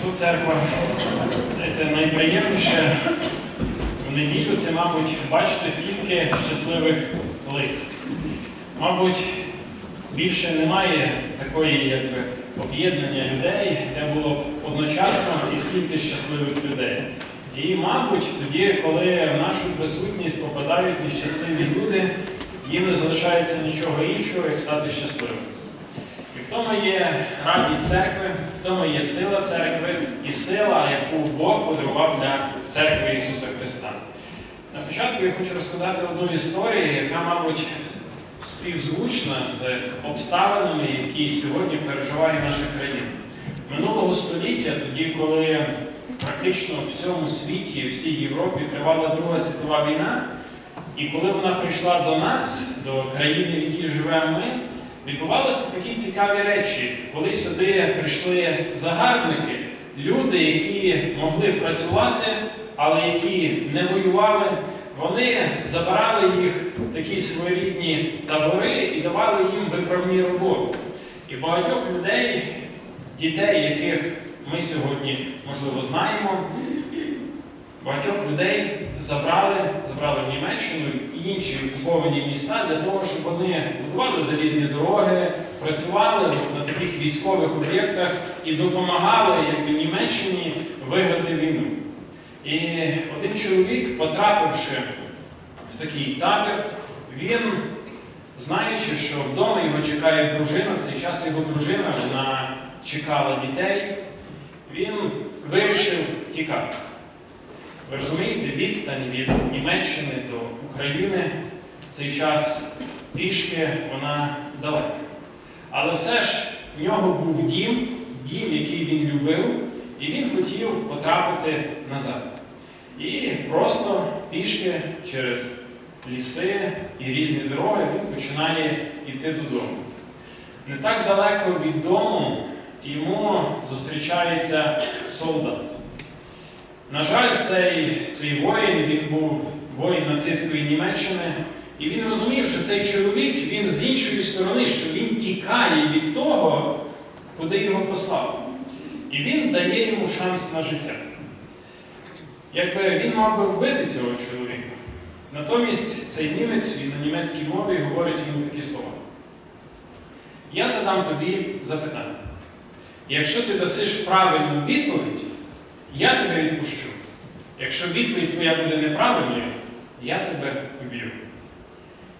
Христу Церква. Знаєте, найприємніше в неділю це, мабуть, бачити, скільки щасливих лиць. Мабуть, більше немає такої якби, об'єднання людей, де було б одночасно і скільки щасливих людей. І, мабуть, тоді, коли в нашу присутність попадають нещасливі люди, їм не залишається нічого іншого, як стати щасливим. І в тому є радість церкви, в тому є сила церкви і сила, яку Бог подарував для церкви Ісуса Христа. На початку я хочу розказати одну історію, яка, мабуть, співзвучна з обставинами, які сьогодні переживає наша країна. Минулого століття, тоді, коли практично в всьому світі, в всій Європі тривала Друга світова війна, і коли вона прийшла до нас, до країни, в якій живемо ми, відбувалися такі цікаві речі, коли сюди прийшли загарбники, люди, які могли працювати, але які не воювали, вони забирали їх в такі своєрідні табори і давали їм виправні роботи. І багатьох людей, дітей, яких ми сьогодні, можливо, знаємо, багатьох людей забрали, забрали в Німеччину і інші окуповані міста для того, щоб вони будували залізні дороги, працювали на таких військових об'єктах і допомагали якби, Німеччині виграти війну. І один чоловік, потрапивши в такий табір, він, знаючи, що вдома його чекає дружина, в цей час його дружина вона чекала дітей, він вирішив тікати. Ви розумієте, відстань від Німеччини до України в цей час пішки вона далека. Але все ж в нього був дім, дім, який він любив, і він хотів потрапити назад. І просто пішки через ліси і різні дороги він починає йти додому. Не так далеко від дому йому зустрічається солдат. На жаль, цей, цей воїн він був воїн нацистської Німеччини, і він розумів, що цей чоловік він з іншої сторони, що він тікає від того, куди його послав. І він дає йому шанс на життя. Якби він мав би вбити цього чоловіка. Натомість цей німець, він на німецькій мові говорить йому такі слова. Я задам тобі запитання. Якщо ти дасиш правильну відповідь, я тебе відпущу. Якщо відповідь твоя буде неправильною, я тебе вб'ю.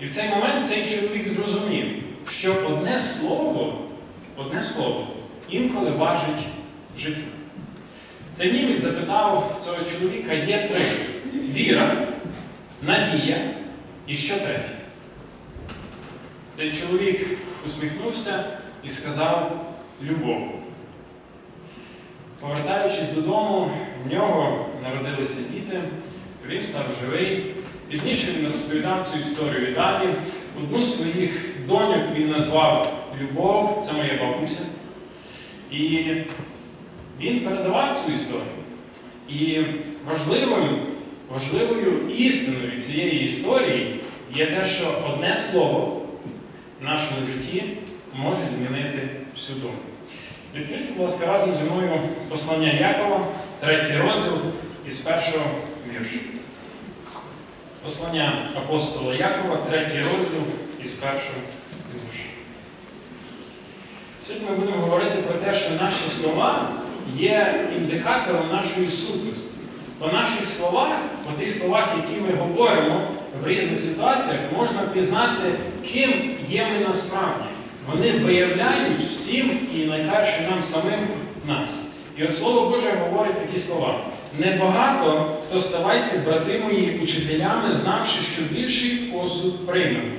І в цей момент цей чоловік зрозумів, що одне слово, одне слово інколи важить життя. Цей німець запитав цього чоловіка, є три: віра, надія і що третє. Цей чоловік усміхнувся і сказав любов. Повертаючись додому, в нього народилися діти, він став живий. Пізніше він розповідав цю історію і далі. Одну з своїх доньок він назвав Любов, це моя бабуся. І він передавав цю історію. І важливим, важливою істиною цієї історії є те, що одне слово в нашому житті може змінити всю думку. Відкрийте, будь ласка, разом зі мною послання Якова, третій розділ із першого віршу. Послання апостола Якова, третій розділ із першого вірша. Сьогодні ми будемо говорити про те, що наші слова є індикатором нашої сутності. По наших словах, по тих словах, які ми говоримо в різних ситуаціях, можна пізнати, ким є ми насправді. Вони виявляють всім і найперше нам самим нас. І от Слово Боже говорить такі слова. Небагато хто ставайте, брати мої, учителями, знавши, що більший осуд приймемо.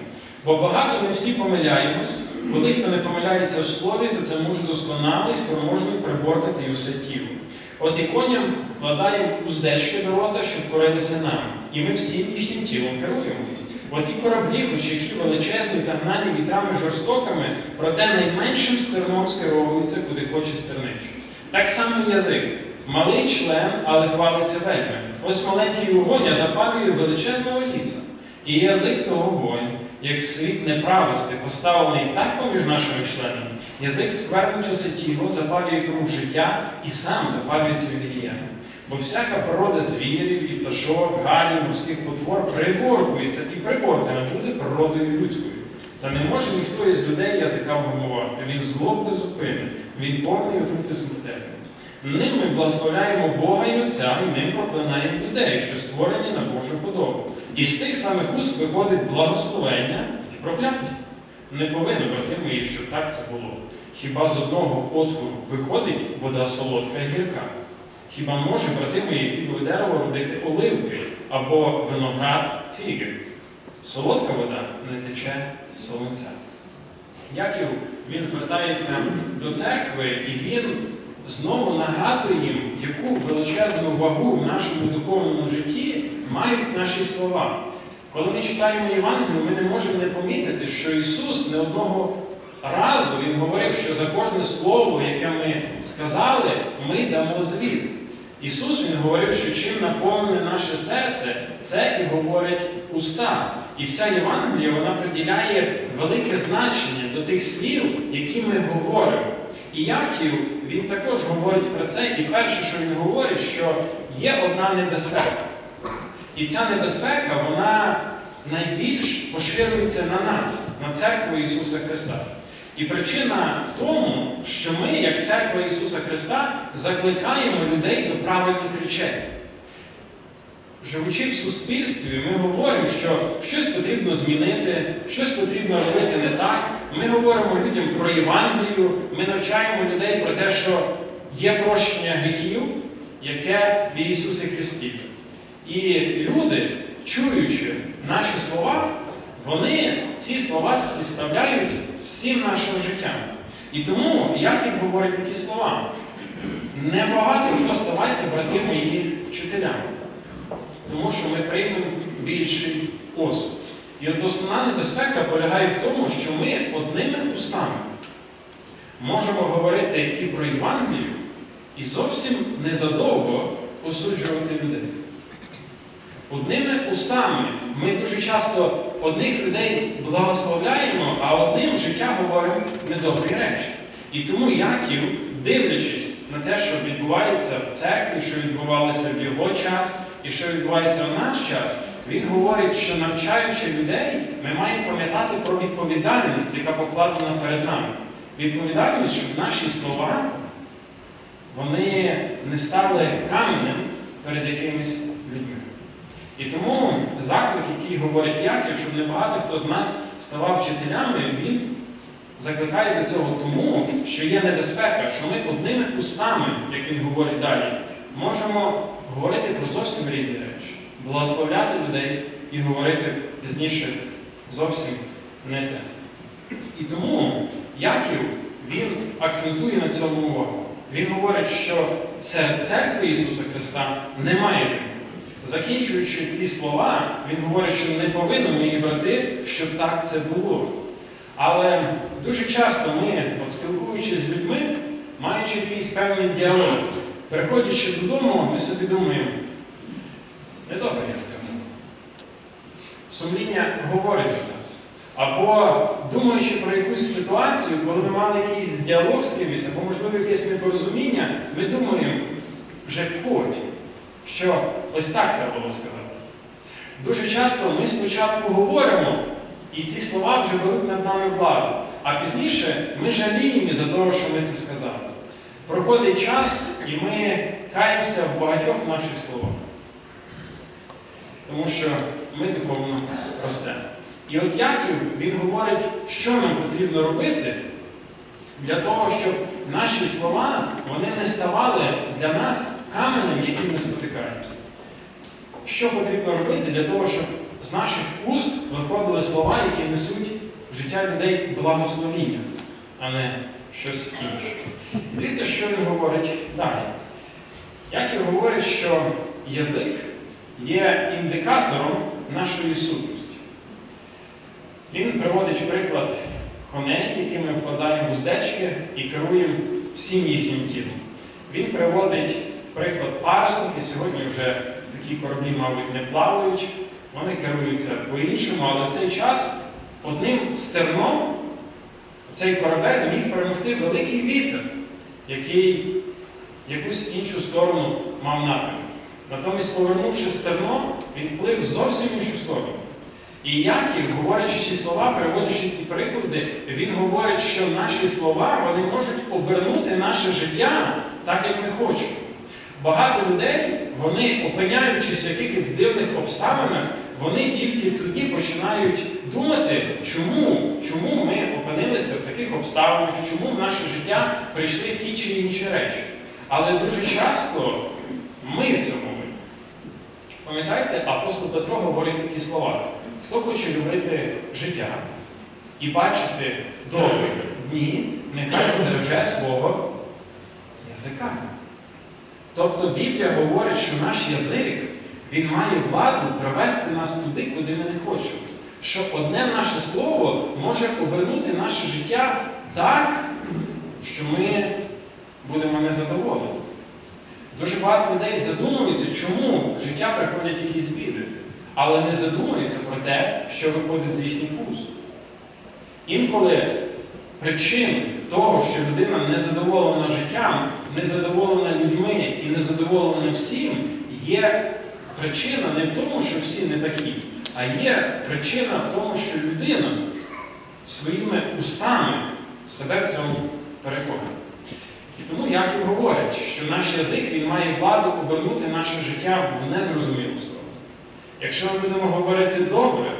Бо багато ми всі помиляємось, коли хто не помиляється в слові, то це муж досконалий, спроможний приборкати і усе тіло. От і коням вкладаємо уздечки до рота, щоб коритися нам, і ми всім їхнім тілом керуємо. От і кораблі, хоч які величезні та гнані вітрами жорстокими, проте найменшим стерном скеровується, куди хоче стернич. Так само язик. Малий член, але хвалиться вельми. Ось маленький вогонь, запалює величезного ліса. І язик то вогонь, як слід неправости, поставлений так поміж нашими членами, язик сквернить усе тіло, запалює круг життя і сам запалюється від гріяння. Бо всяка порода звірів, і пташок, галів, морських потвор приборкується і приборкана буде природою людською. Та не може ніхто із людей язика вгамувати. Він зло безупинний, він повний отрути смертельний. Ним ми благословляємо Бога і Отця, і ним проклинаємо людей, що створені на Божу подобу. І з тих самих уст виходить благословення і прокляття. Не повинно, брати мої, щоб так це було. Хіба з одного отвору виходить вода солодка і гірка? Хіба може, брати мої, фігове дерево родити оливки або виноград фіги? Солодка вода не тече солонця. Яків він звертається до церкви, і він знову нагадує їм, яку величезну вагу в нашому духовному житті мають наші слова. Коли ми читаємо Євангелію, ми не можемо не помітити, що Ісус не одного разу Він говорив, що за кожне слово, яке ми сказали, ми дамо звіт. Ісус Він говорив, що чим наповнене наше серце, це і говорять уста. І вся Євангелія вона приділяє велике значення до тих слів, які ми говоримо. І Яків він також говорить про це, і перше, що він говорить, що є одна небезпека. І ця небезпека, вона найбільш поширюється на нас, на церкву Ісуса Христа. І причина в тому, що ми, як церква Ісуса Христа, закликаємо людей до правильних речей. Живучи в суспільстві, ми говоримо, що щось потрібно змінити, щось потрібно робити не так. Ми говоримо людям про Євангелію, ми навчаємо людей про те, що є прощення гріхів, яке в Ісусі Христі. І люди, чуючи наші слова, вони ці слова співставляють всім нашим життям. І тому Яків говорить такі слова. Небагато хто ставайте, брати мої, вчителями тому що ми приймемо більший осуд. І от основна небезпека полягає в тому, що ми одними устами можемо говорити і про Євангелію, і зовсім незадовго осуджувати людей. Одними устами ми дуже часто одних людей благословляємо, а одним життя говоримо недобрі речі. І тому Яків, дивлячись на те, що відбувається в церкві, що відбувалося в його час і що відбувається в наш час, він говорить, що навчаючи людей, ми маємо пам'ятати про відповідальність, яка покладена перед нами. Відповідальність, щоб наші слова вони не стали каменем перед якимись. І тому заклик, який говорить Яків, щоб небагато хто з нас ставав вчителями, він закликає до цього тому, що є небезпека, що ми одними устами, як він говорить далі, можемо говорити про зовсім різні речі, благословляти людей і говорити пізніше зовсім не те. І тому Яків він акцентує на цьому увагу. Він говорить, що це церква Ісуса Христа немає тим. Закінчуючи ці слова, він говорить, що не повинно мої брати, щоб так це було. Але дуже часто ми, от спілкуючись з людьми, маючи якийсь певний діалог, приходячи додому, ми собі думаємо, недобре я сказав. Сумління говорить до нас. Або думаючи про якусь ситуацію, коли ми мали якийсь діалог з кимось, або, можливо, якесь непорозуміння, ми думаємо вже потім, що ось так треба було сказати. Дуже часто ми спочатку говоримо, і ці слова вже беруть над нами владу, а пізніше ми жаліємо за того, що ми це сказали. Проходить час, і ми каємося в багатьох наших словах. Тому що ми духовно ростемо. І от Яків він говорить, що нам потрібно робити для того, щоб наші слова вони не ставали для нас каменем, яким ми спотикаємося. Що потрібно робити для того, щоб з наших уст виходили слова, які несуть в життя людей благословіння, а не щось інше. Дивіться, що він говорить далі. Яків говорить, що язик є індикатором нашої сутності. Він приводить приклад коней, які ми вкладаємо в уздечки і керуємо всім їхнім тілом. Він приводить приклад парусники. Сьогодні вже такі кораблі, мабуть, не плавають, вони керуються по-іншому, але в цей час одним стерном цей корабель міг перемогти великий вітер, який якусь іншу сторону мав напрямок. Натомість, повернувши стерно, він вплив зовсім іншу сторону. І Яків, говорячи ці слова, переводячи ці приклади, він говорить, що наші слова вони можуть обернути наше життя так, як ми хочемо. Багато людей, вони, опиняючись в якихось дивних обставинах, вони тільки тоді починають думати, чому, чому ми опинилися в таких обставинах, чому в наше життя прийшли ті чи інші речі. Але дуже часто ми в цьому. Пам'ятаєте, апостол Петро говорить такі слова: хто хоче любити життя і бачити добрі дні, нехай збереже свого язика. Тобто Біблія говорить, що наш язик він має владу привести нас туди, куди ми не хочемо. Що одне наше слово може повернути наше життя так, що ми будемо незадоволені. Дуже багато людей задумуються, чому в життя приходять якісь біди, але не задумуються про те, що виходить з їхніх уст. Інколи причин того, що людина незадоволена життям, незадоволена людьми і незадоволена всім, є причина не в тому, що всі не такі, а є причина в тому, що людина своїми устами себе в цьому переконує. І тому Яків говорить, що наш язик він має владу обернути наше життя в незрозумілу сторону. Якщо ми будемо говорити добре,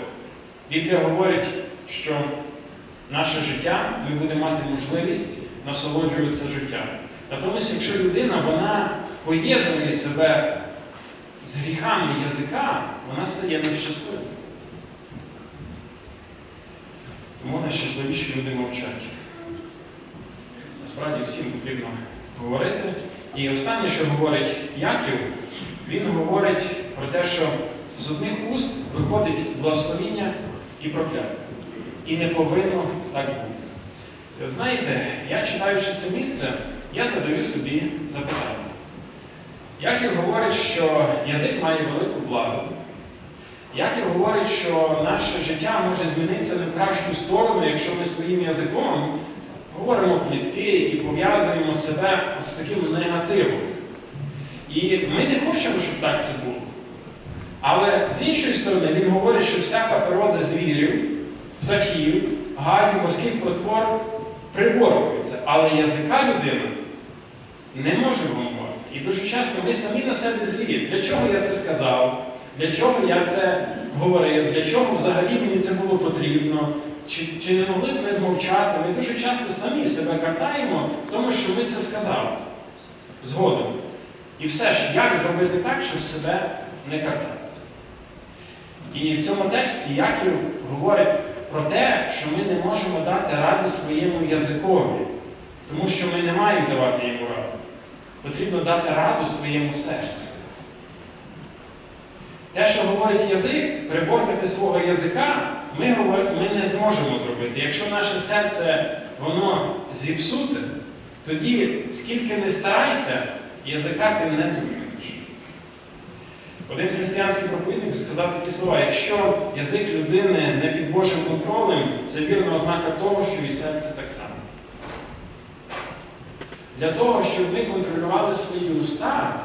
Біблія говорить, що наше життя ми будемо мати можливість насолоджуватися життям. Натомість, якщо людина вона поєднує себе з гріхами язика, вона стає нещасливою. Тому найщасливіші люди мовчать. Насправді всім потрібно говорити. І останнє, що говорить Яків, він говорить про те, що з одних уст виходить благословіння і прокляття. І не повинно так бути. Знаєте, я читаючи це місце, я задаю собі запитання. Яків говорить, що язик має велику владу. Яків говорить, що наше життя може змінитися в кращу сторону, якщо ми своїм язиком говоримо плітки і пов'язуємо себе з таким негативом. І ми не хочемо, щоб так це було. Але з іншої сторони, він говорить, що всяка природа звірів, птахів, гадів, морських потвор приборюється, але язика людина не може вимагати. І дуже часто ми самі на себе злі. Для чого я це сказав? Для чого я це говорив? Для чого взагалі мені це було потрібно? Чи, чи не могли б ми змовчати? Ми дуже часто самі себе картаємо в тому, що ми це сказали згодом. І все ж, як зробити так, щоб себе не картати? І в цьому тексті Яків говорить про те, що ми не можемо дати ради своєму язикові, тому що ми не маємо давати йому раду. Потрібно дати раду своєму серцю. Те, що говорить язик, приборкати свого язика, ми, ми не зможемо зробити. Якщо наше серце воно зіпсуте, тоді скільки не старайся, язика ти не зміниш. Один християнський проповідник сказав такі слова: якщо язик людини не під Божим контролем, це вірна ознака того, що і серце так само. Для того, щоб ми контролювали свої уста,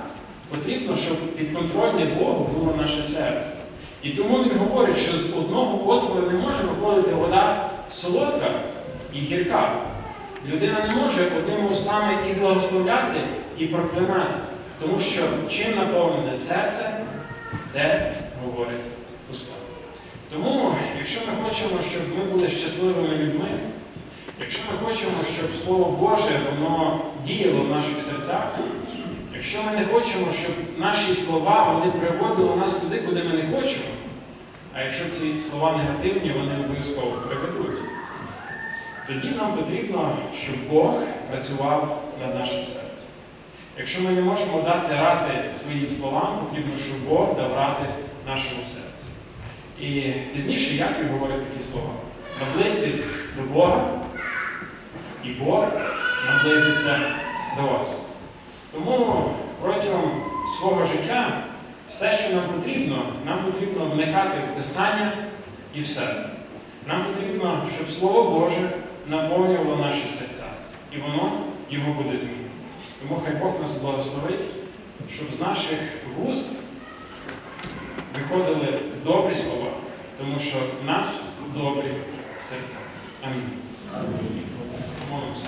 потрібно, щоб підконтрольне Богу було наше серце. І тому він говорить, що з одного отвору не може виходити вода солодка і гірка. Людина не може одними устами і благословляти, і проклинати. Тому що чим наповнене серце, те говорить уста. Тому, якщо ми хочемо, щоб ми були щасливими людьми, якщо ми хочемо, щоб Слово Боже воно діяло в наших серцях, якщо ми не хочемо, щоб наші слова вони приводили нас туди, куди ми не хочемо, а якщо ці слова негативні, вони обов'язково приведуть, тоді нам потрібно, щоб Бог працював над нашим серцем. Якщо ми не можемо дати ради своїм словам, потрібно, щоб Бог дав ради нашому серцю. І пізніше Яків говорить такі слова: наблизьтесь до Бога, і Бог наблизиться до вас. Тому протягом свого життя все, що нам потрібно, нам потрібно вникати в Писання і в себе. Нам потрібно, щоб Слово Боже наповнювало наші серця, і воно його буде змінювати. Тому хай Бог нас благословить, щоб з наших вуст виходили добрі слова, тому що в нас добрі серця. Амінь. Молимося.